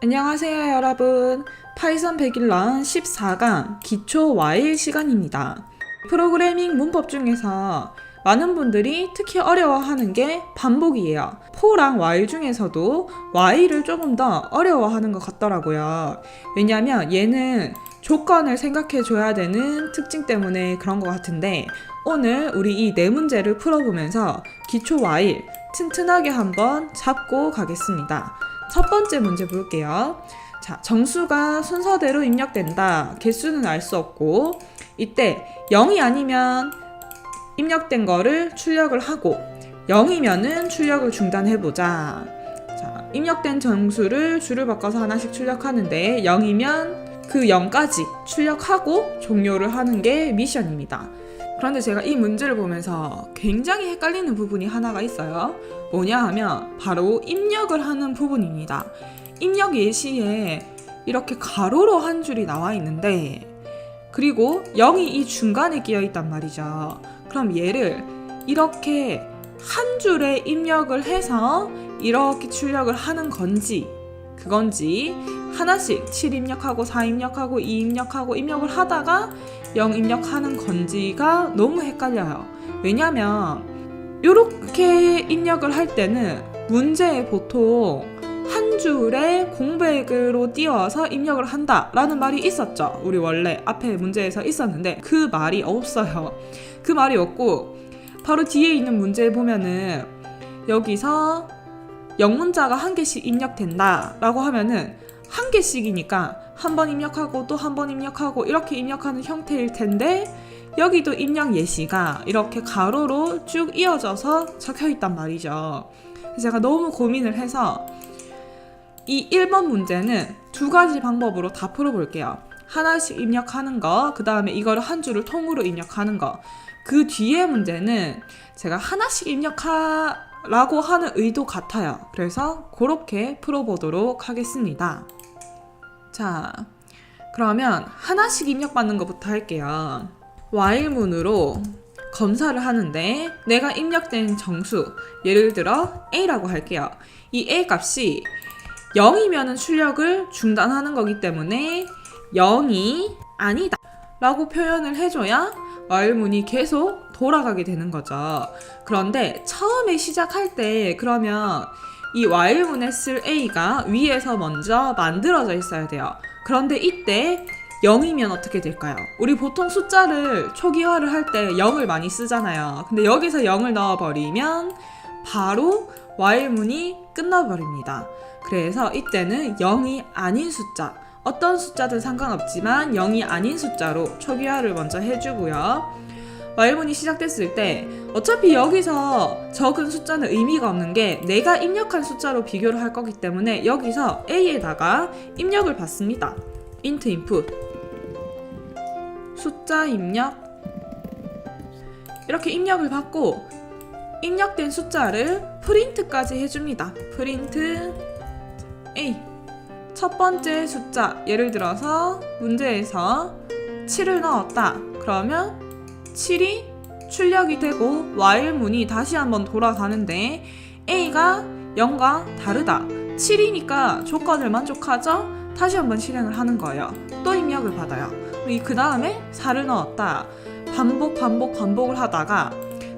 안녕하세요, 여러분. 파이썬 101런 14강 기초 와일 시간입니다. 프로그래밍 문법 중에서 많은 분들이 특히 어려워하는 게 반복이에요. 포랑 while 중에서도 while을 조금 더 어려워하는 것 같더라고요. 왜냐하면 얘는 조건을 생각해 줘야 되는 특징 때문에 그런 것 같은데 오늘 우리 이 네 문제를 풀어보면서 기초 while 튼튼하게 한번 잡고 가겠습니다. 첫 번째 문제 볼게요. 자, 정수가 순서대로 입력된다. 개수는 알 수 없고 이때 0이 아니면 입력된 거를 출력을 하고 0이면은 출력을 중단해 보자. 자, 입력된 정수를 줄을 바꿔서 하나씩 출력하는데 0이면 그 0까지 출력하고 종료를 하는 게 미션입니다. 그런데 제가 이 문제를 보면서 굉장히 헷갈리는 부분이 하나가 있어요. 뭐냐 하면 바로 입력을 하는 부분입니다. 입력 예시에 이렇게 가로로 한 줄이 나와 있는데 그리고 0이 이 중간에 끼어 있단 말이죠. 그럼 얘를 이렇게 한 줄에 입력을 해서 이렇게 출력을 하는 건지 그건지 하나씩 7 입력하고 4 입력하고 2 입력하고 입력을 하다가 0 입력하는 건지가 너무 헷갈려요. 왜냐면 이렇게 입력을 할 때는 문제에 보통 한 줄에 공백으로 띄워서 입력을 한다라는 말이 있었죠. 우리 원래 앞에 문제에서 있었는데 그 말이 없어요. 그 말이 없고 바로 뒤에 있는 문제에 보면은 여기서 영문자가 한 개씩 입력된다라고 하면은 한 개씩이니까 한 번 입력하고 또 한 번 입력하고 이렇게 입력하는 형태일 텐데 여기도 입력 예시가 이렇게 가로로 쭉 이어져서 적혀 있단 말이죠. 제가 너무 고민을 해서 이 1번 문제는 두 가지 방법으로 다 풀어볼게요. 하나씩 입력하는 거, 그 다음에 이거를 한 줄을 통으로 입력하는 거. 그 뒤에 문제는 제가 하나씩 입력하라고 하는 의도 같아요. 그래서 그렇게 풀어보도록 하겠습니다. 자, 그러면 하나씩 입력받는 것부터 할게요. while문으로 검사를 하는데 내가 입력된 정수, 예를 들어 A라고 할게요. 이 A 값이 0이면 출력을 중단하는 거기 때문에 0이 아니다 라고 표현을 해줘야 while문이 계속 돌아가게 되는 거죠. 그런데 처음에 시작할 때 그러면 이 while문에 쓸 A가 위에서 먼저 만들어져 있어야 돼요. 그런데 이때 0이면 어떻게 될까요? 우리 보통 숫자를 초기화를 할 때 0을 많이 쓰잖아요. 근데 여기서 0을 넣어버리면 바로 while문이 끝나버립니다. 그래서 이때는 0이 아닌 숫자, 어떤 숫자든 상관없지만 0이 아닌 숫자로 초기화를 먼저 해주고요. While문이 시작됐을 때 어차피 여기서 적은 숫자는 의미가 없는 게 내가 입력한 숫자로 비교를 할 거기 때문에 여기서 a에다가 입력을 받습니다. int input 숫자 입력 이렇게 입력을 받고 입력된 숫자를 프린트까지 해줍니다. 프린트 a 첫 번째 숫자 예를 들어서 문제에서 7을 넣었다. 그러면 7이 출력이 되고 while문이 다시 한번 돌아가는데 a가 0과 다르다. 7이니까 조건을 만족하죠? 다시 한번 실행을 하는 거예요. 또 입력을 받아요. 그 다음에 4를 넣었다. 반복, 반복, 반복을 하다가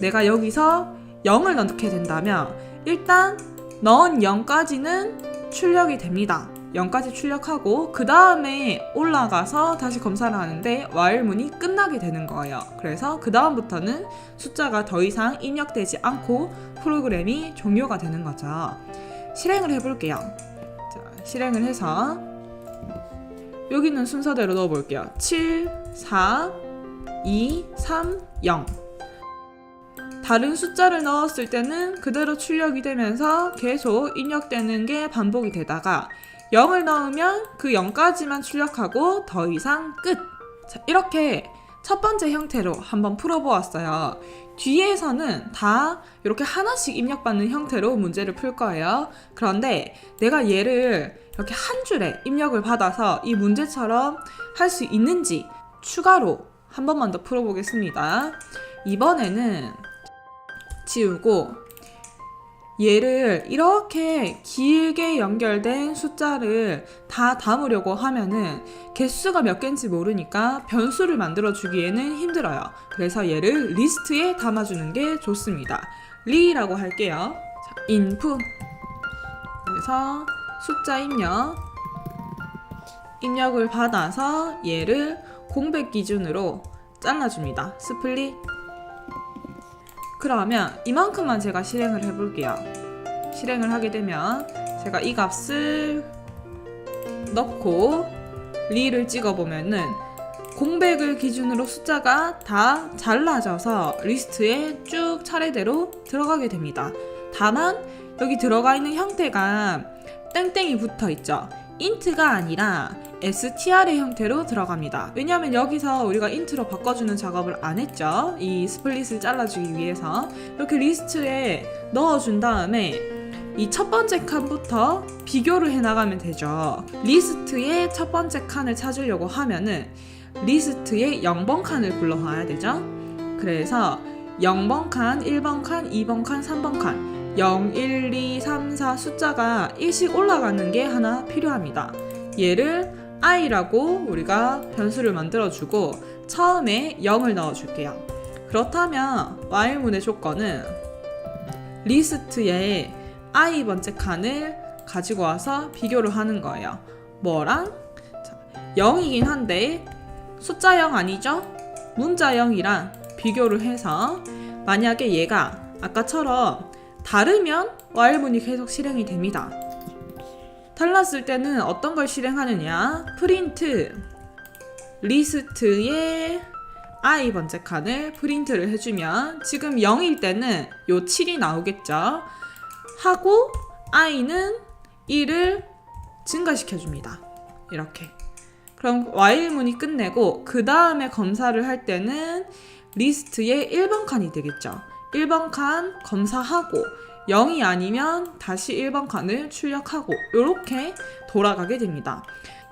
내가 여기서 0을 넣게 된다면 일단 넣은 0까지는 출력이 됩니다. 0까지 출력하고 그 다음에 올라가서 다시 검사를 하는데 while문이 끝나게 되는 거예요. 그래서 그 다음부터는 숫자가 더 이상 입력되지 않고 프로그램이 종료가 되는 거죠. 실행을 해볼게요. 자, 실행을 해서 여기는 순서대로 넣어볼게요. 7, 4, 2, 3, 0. 다른 숫자를 넣었을 때는 그대로 출력이 되면서 계속 입력되는 게 반복이 되다가 0을 넣으면 그 0까지만 출력하고 더 이상 끝. 자, 이렇게 첫 번째 형태로 한번 풀어보았어요. 뒤에서는 다 이렇게 하나씩 입력받는 형태로 문제를 풀 거예요. 그런데 내가 얘를 이렇게 한 줄에 입력을 받아서 이 문제처럼 할 수 있는지 추가로 한 번만 더 풀어보겠습니다. 이번에는 지우고 얘를 이렇게 길게 연결된 숫자를 다 담으려고 하면은 개수가 몇 개인지 모르니까 변수를 만들어 주기에는 힘들어요. 그래서 얘를 리스트에 담아주는 게 좋습니다. 리라고 할게요. 자, 인풋. 그래서 숫자 입력. 입력을 받아서 얘를 공백 기준으로 잘라줍니다. 스플릿. 그러면 이만큼만 제가 실행을 해볼게요. 실행을 하게 되면 제가 이 값을 넣고 리를 찍어보면은 공백을 기준으로 숫자가 다 잘라져서 리스트에 쭉 차례대로 들어가게 됩니다. 다만 여기 들어가 있는 형태가 땡땡이 붙어 있죠. 인트가 아니라 str의 형태로 들어갑니다. 왜냐하면 여기서 우리가 인트로 바꿔주는 작업을 안 했죠. 이 스플릿을 잘라주기 위해서 이렇게 리스트에 넣어준 다음에 이 첫 번째 칸부터 비교를 해나가면 되죠. 리스트의 첫 번째 칸을 찾으려고 하면은 리스트의 0번 칸을 불러와야 되죠. 그래서 0번 칸, 1번 칸, 2번 칸, 3번 칸 0, 1, 2, 3, 4 숫자가 1씩 올라가는 게 하나 필요합니다. 얘를 i라고 우리가 변수를 만들어주고 처음에 0을 넣어줄게요. 그렇다면 while문의 조건은 리스트에 i 번째 칸을 가지고 와서 비교를 하는 거예요. 뭐랑? 자, 0이긴 한데 숫자 0 아니죠? 문자 0이랑 비교를 해서 만약에 얘가 아까처럼 다르면 while문이 계속 실행이 됩니다. 달랐을 때는 어떤 걸 실행하느냐? 프린트 리스트의 i 번째 칸을 프린트를 해주면 지금 0일 때는 요 7이 나오겠죠. 하고 i는 1을 증가시켜 줍니다. 이렇게. 그럼 while문이 끝내고 그 다음에 검사를 할 때는 리스트의 1번 칸이 되겠죠. 1번 칸 검사하고 0이 아니면 다시 1번 칸을 출력하고 이렇게 돌아가게 됩니다.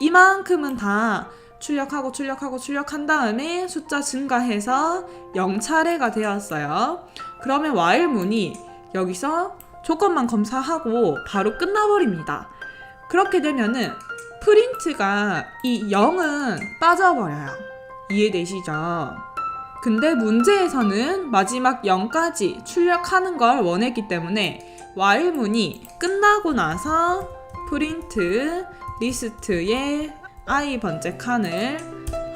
이만큼은 다 출력하고 출력하고 출력한 다음에 숫자 증가해서 0차례가 되었어요. 그러면 while문이 여기서 조건만 검사하고 바로 끝나버립니다. 그렇게 되면은 프린트가 이 0은 빠져버려요. 이해되시죠? 근데 문제에서는 마지막 0까지 출력하는 걸 원했기 때문에 while문이 끝나고 나서 프린트 리스트의 i 번째 칸을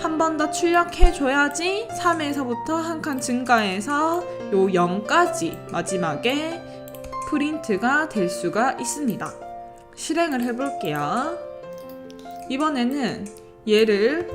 한 번 더 출력해 줘야지 3에서부터 한 칸 증가해서 요 0까지 마지막에 프린트가 될 수가 있습니다. 실행을 해볼게요. 이번에는 얘를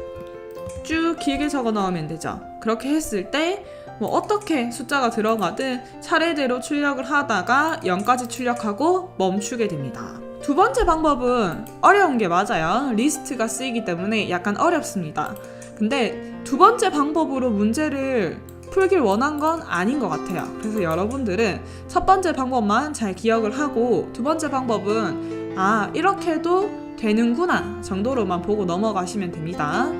쭉 길게 적어 넣으면 되죠. 그렇게 했을 때 뭐 어떻게 숫자가 들어가든 차례대로 출력을 하다가 0까지 출력하고 멈추게 됩니다. 두 번째 방법은 어려운 게 맞아요. 리스트가 쓰이기 때문에 약간 어렵습니다. 근데 두 번째 방법으로 문제를 풀길 원한 건 아닌 것 같아요. 그래서 여러분들은 첫 번째 방법만 잘 기억을 하고 두 번째 방법은 아, 이렇게 해도 되는구나 정도로만 보고 넘어가시면 됩니다.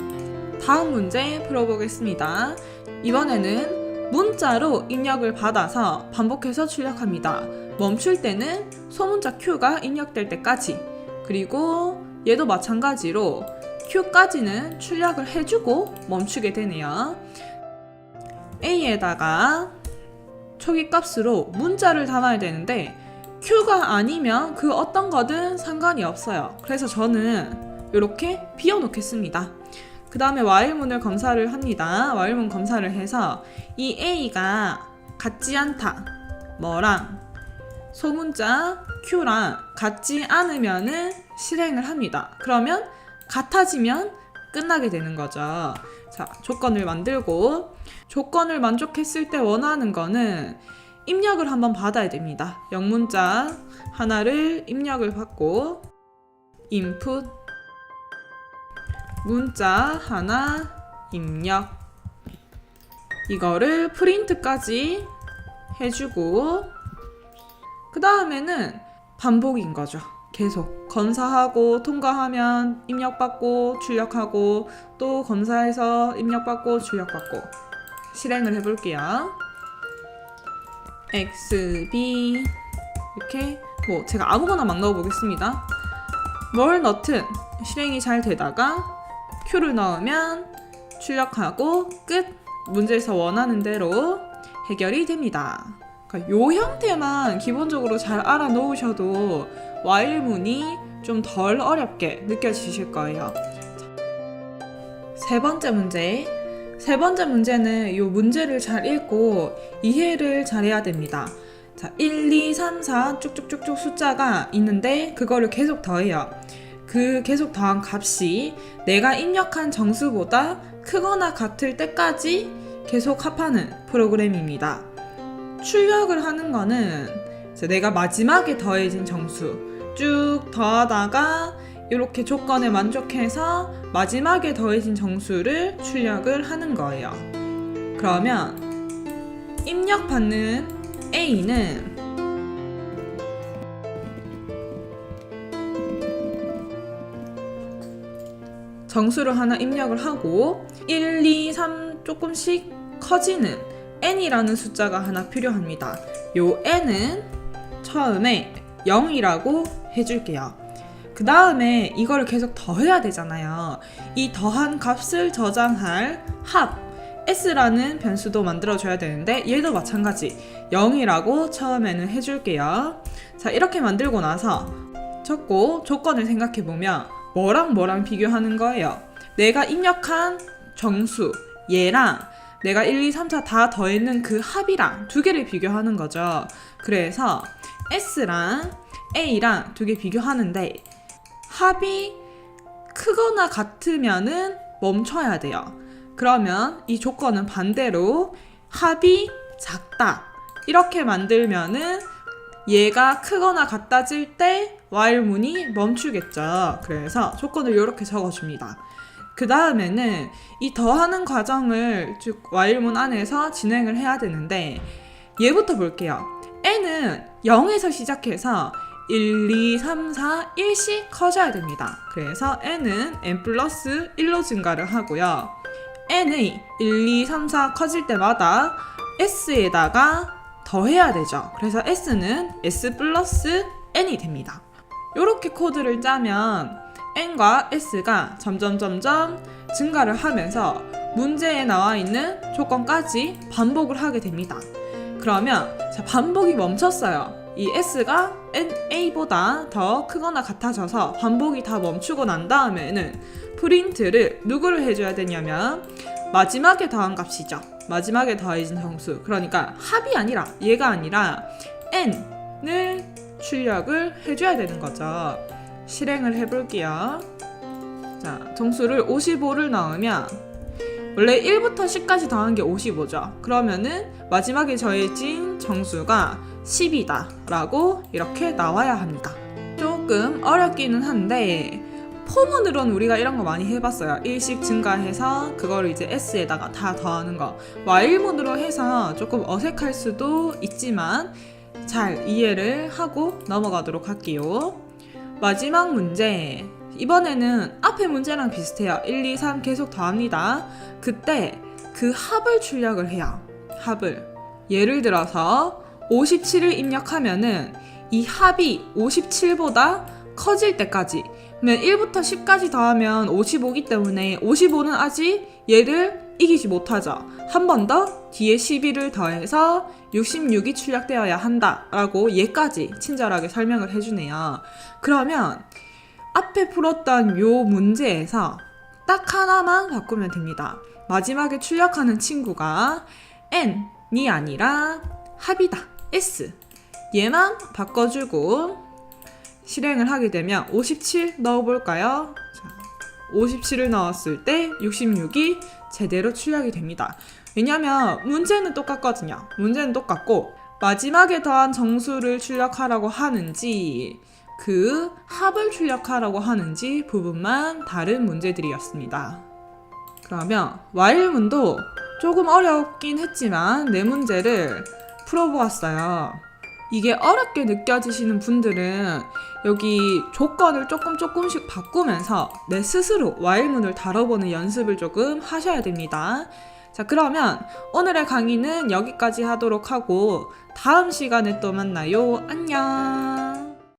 다음 문제 풀어보겠습니다. 이번에는 문자로 입력을 받아서 반복해서 출력합니다. 멈출 때는 소문자 Q가 입력될 때까지 그리고 얘도 마찬가지로 Q까지는 출력을 해주고 멈추게 되네요. A에다가 초기 값으로 문자를 담아야 되는데 Q가 아니면 그 어떤 거든 상관이 없어요. 그래서 저는 이렇게 비워놓겠습니다. 그 다음에 while문을 검사를 합니다. while문 검사를 해서 이 A가 같지 않다. 뭐랑 소문자 Q랑 같지 않으면은 실행을 합니다. 그러면 같아지면 끝나게 되는 거죠. 자, 조건을 만들고 조건을 만족했을 때 원하는 거는 입력을 한번 받아야 됩니다. 영문자 하나를 입력을 받고 input 문자 하나 입력 이거를 프린트까지 해주고 그 다음에는 반복인 거죠. 계속 검사하고 통과하면 입력받고 출력하고 또 검사해서 입력받고 출력받고 실행을 해볼게요. x b 이렇게 뭐 제가 아무거나 막 넣어보겠습니다. 뭘 넣든 실행이 잘 되다가 Q를 넣으면 출력하고 끝 문제에서 원하는 대로 해결이 됩니다. 그러니까 요 형태만 기본적으로 잘 알아 놓으셔도 와일문이 좀 덜 어렵게 느껴지실 거예요. 세 번째 문제. 세 번째 문제는 이 문제를 잘 읽고 이해를 잘 해야 됩니다. 자, 1, 2, 3, 4 쭉쭉쭉쭉 숫자가 있는데 그거를 계속 더해요. 그 계속 더한 값이 내가 입력한 정수보다 크거나 같을 때까지 계속 합하는 프로그램입니다. 출력을 하는 거는 내가 마지막에 더해진 정수 쭉 더하다가 이렇게 조건에 만족해서 마지막에 더해진 정수를 출력을 하는 거예요. 그러면 입력받는 A는 정수를 하나 입력을 하고 1, 2, 3 조금씩 커지는 n이라는 숫자가 하나 필요합니다. 요 n은 처음에 0이라고 해줄게요. 그 다음에 이걸 계속 더해야 되잖아요. 이 더한 값을 저장할 합 s라는 변수도 만들어줘야 되는데 얘도 마찬가지 0이라고 처음에는 해줄게요. 자 이렇게 만들고 나서 적고 조건을 생각해 보면 뭐랑 뭐랑 비교하는 거예요. 내가 입력한 정수 얘랑 내가 1, 2, 3, 4다 더했는 그 합이랑 두 개를 비교하는 거죠. 그래서 S랑 A랑 두 개 비교하는데 합이 크거나 같으면은 멈춰야 돼요. 그러면 이 조건은 반대로 합이 작다. 이렇게 만들면은 얘가 크거나 같아질 때 while 문이 멈추겠죠. 그래서 조건을 이렇게 적어줍니다. 그 다음에는 이 더하는 과정을 즉 while 문 안에서 진행을 해야 되는데 얘부터 볼게요. n은 0에서 시작해서 1, 2, 3, 4, 1씩 커져야 됩니다. 그래서 n은 n 플러스 1로 증가를 하고요. n이 1, 2, 3, 4 커질 때마다 s에다가 더해야 되죠. 그래서 s는 s 플러스 n이 됩니다. 이렇게 코드를 짜면 n과 s가 점점 점점 증가를 하면서 문제에 나와 있는 조건까지 반복을 하게 됩니다. 그러면 자, 반복이 멈췄어요. 이 s가 n a보다 더 크거나 같아져서 반복이 다 멈추고 난 다음에는 프린트를 누구를 해줘야 되냐면 마지막에 더한 값이죠. 마지막에 더해진 정수. 그러니까 합이 아니라 얘가 아니라 n을 출력을 해줘야 되는 거죠. 실행을 해볼게요. 자, 정수를 55를 넣으면 원래 1부터 10까지 더한 게 55죠. 그러면은 마지막에 더해진 정수가 10이다 라고 이렇게 나와야 합니다. 조금 어렵기는 한데 포문으로는 우리가 이런 거 많이 해봤어요. 일씩 증가해서 그거를 이제 s에다가 다 더하는 거. 와일문으로 해서 조금 어색할 수도 있지만 잘 이해를 하고 넘어가도록 할게요. 마지막 문제. 이번에는 앞에 문제랑 비슷해요. 1, 2, 3 계속 더합니다. 그때 그 합을 출력을 해요. 합을. 예를 들어서 57을 입력하면은 이 합이 57보다 커질 때까지 그러면 1부터 10까지 더하면 55기 때문에 55는 아직 얘를 이기지 못하죠. 한번 더 뒤에 11을 더해서 66이 출력되어야 한다 라고 얘까지 친절하게 설명을 해주네요. 그러면 앞에 풀었던 요 문제에서 딱 하나만 바꾸면 됩니다. 마지막에 출력하는 친구가 n이 아니라 합이다. s. 얘만 바꿔주고 실행을 하게 되면 57 넣어볼까요? 자, 57을 넣었을 때 66이 제대로 출력이 됩니다. 왜냐면 문제는 똑같거든요. 문제는 똑같고 마지막에 더한 정수를 출력하라고 하는지 그 합을 출력하라고 하는지 부분만 다른 문제들이었습니다. 그러면 와일문도 조금 어렵긴 했지만 내 문제를 풀어보았어요. 이게 어렵게 느껴지시는 분들은 여기 조건을 조금 조금씩 바꾸면서 내 스스로 와일문을 다뤄보는 연습을 조금 하셔야 됩니다. 자, 그러면 오늘의 강의는 여기까지 하도록 하고 다음 시간에 또 만나요. 안녕.